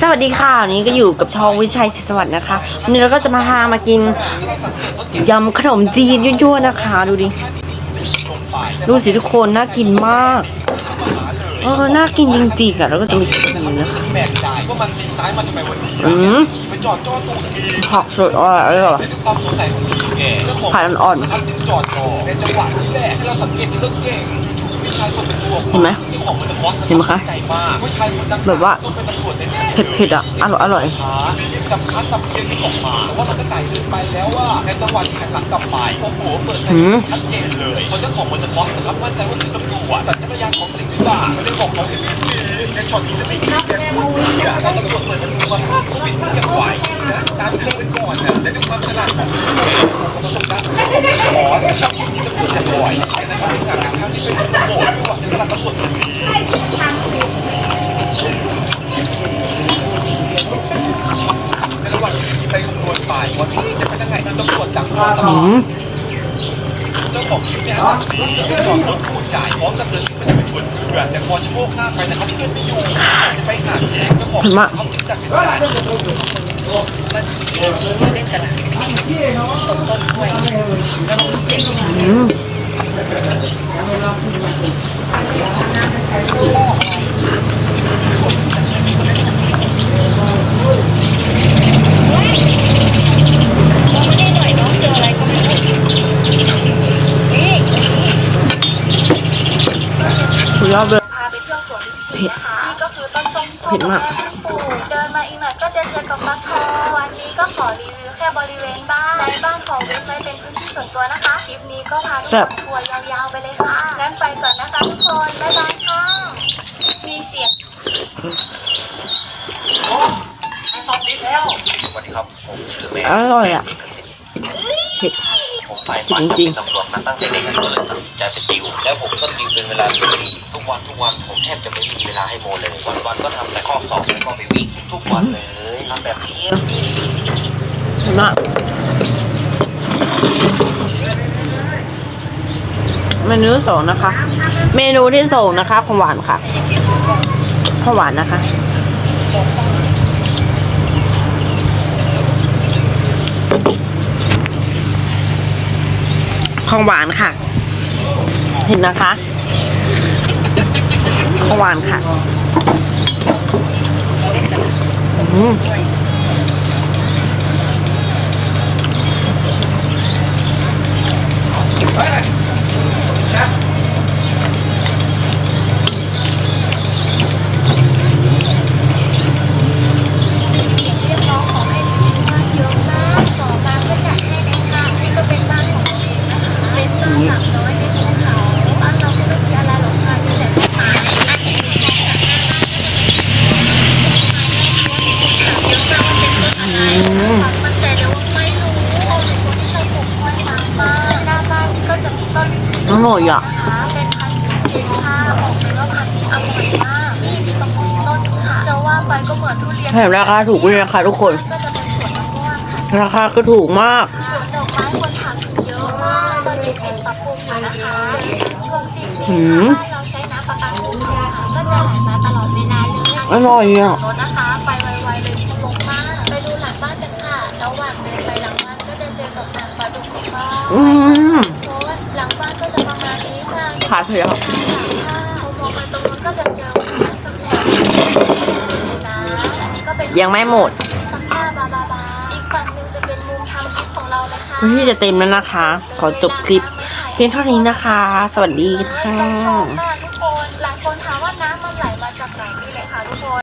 สวัสดีค่ะวันนี้ก็อยู่กับช่องวิชัยศิษย์สวัสดิ์นะคะวันนี้เราก็จะมาพามากินยำขนมจีนยั่วๆนะคะ ดูดิ ดูสิทุกคนน่ากินมากเออน่ากินจริงๆอะแล้วก็จะมีแบบนี้นะคะแบกจ่ายว่ามันมีซ้ายมันทำไมวันนี้อืมไปจอดจอดตูดทีผักสดอร่อยอร่อยเป็นความสงสัยของพี่แกเจ้าของผ่านอ่อนครับจึงจอดรอในจังหวะนี้แหละที่เราสังเกตเรื่องเก่งผู้ชายคนเป็นตัว เห็นไหมเจ้าของมันจะคอสเห็นไหมคะใจมากผู้ชายคนนั้นแบบว่าต้องเป็นตำรวจแน่ๆเผ็ดๆอะอร่อยอร่อยช้ารีบจำคัดเกียงที่ส่งมาแต่ว่ามันก็ไกลเกินไปแล้วว่าในจังหวะที่หันหลังกลับไปโอ้โหเปิดไฟหืมชัดเจนเลยคนเจ้าของมันจะคอสนะครับมั่นใจว่าคือตำรวจแต่จักรยานของสิ่งที่ว่าไม่ได้บอกเขาเอ็นบีซีในช็อตนี้จะไม่คิดแกพูดอย่าเราตำรวจเปิดประตูมาโควิดเก็บไหวนะการเลือกเป็นก่อนเนี่ยและด้วยความฉลาดของผู้แข่องประสบการณ์ขอที่ช็อตนี้จะพูดจะบ่อยนะครับจากการที่เป็นตำรวจจะสลับต นะหว่างที่ไปคำนวณไปว่าที่จะเป็นยังไงตำรวจจับตัวสอืมองมเจ้าของคลิปเนี่ยนะจะจอดรถคู่จ่ายพร้อมกับเดินที่มันจะเป็นชวนเพื่อนแต่พอชะโงกหน้าไปนะครับเพื่อนไม่อยู่จะไปหาเจ้าของเขาคิดจากเป็นจ่ายอืมไม่ได้หน่อยน้องเจออะไรก็ไม่รู้นี่ สุดยอดเลยพาไปเที่ยวสวนลิ้นจี่นะคะนี่ก็คือต้นส้มเผ็ดมากปลูกเดินมาอีกหน่อยก็จะเจอกับฟักทองวันนี้ก็ขอรีวิวแค่บริเวณบ้านในบ้านของเว้นไว้เป็นพื้นที่ส่วนตัวนะคะค ลิปนี้ก็พาทุกแซ่คบนทัวร์ยาวๆไปเลยค่ะงั้นไปก่อนนะคะทุกคน บ๊ายบายค่ะ มีเสียงสวัสดีครับ ผมชื่อแม่อร่อยอะเผ็ด ผมไปฝันจริงๆ เป็นตำรวจมาตั้งแต่เด็กก็เลยตัดสินใจเป็นติว แล้วผมก็ติวเป็นเวลาเป็นปีทุกวันทุกวันผมแทบจะไม่มีเวลาให้โมเลย วันวันๆก็ทำแต่ข้อสอบแล้วก็ไปวิ่งทุกวันเลยทำแบบนี้เห็นไหม เมนูที่สองนะคะ เมนูที่สองนะคะของหวานค่ะของหวานนะคะของหวานค่ะ เห็นนะคะของหวานค่ะ อืม งสิ้นปีหืมบ้านเราใช้น้ำประปาภูเขาค่ะก็จะไหลมาตลอดเวลาเลยอร่อยอะรถนะคะไปไวๆเลยคุณลงมากไปดูหลังบ้านกันค่ะระหว่างเดินไปหลังบ้านก็จะเจอกับนางปลาดุกของบ้าน อืม โพสต์หลัง บ้านก็จะประมาณนี้ค่ะขาดเถอะข้างหลังค่ะมองไปตรงนู้นก็จะเจอวัดกำแพงนะอันนี้ก็เป็นยังไม่หมดสักผ้าบาบาบาอีกฝั่งหนึ่งจะเป็นมุมทำคลิปของเรานะคะวันที่จะเต็มแล้วนะคะ ขอจบคลิป เพียงเท่านี้นะคะ สวัสดีค่ะเราชอบมากทุกคนหลายคนถามว่าน้ำมันไหลมาจากไหนนี่เลยค่ะทุกคน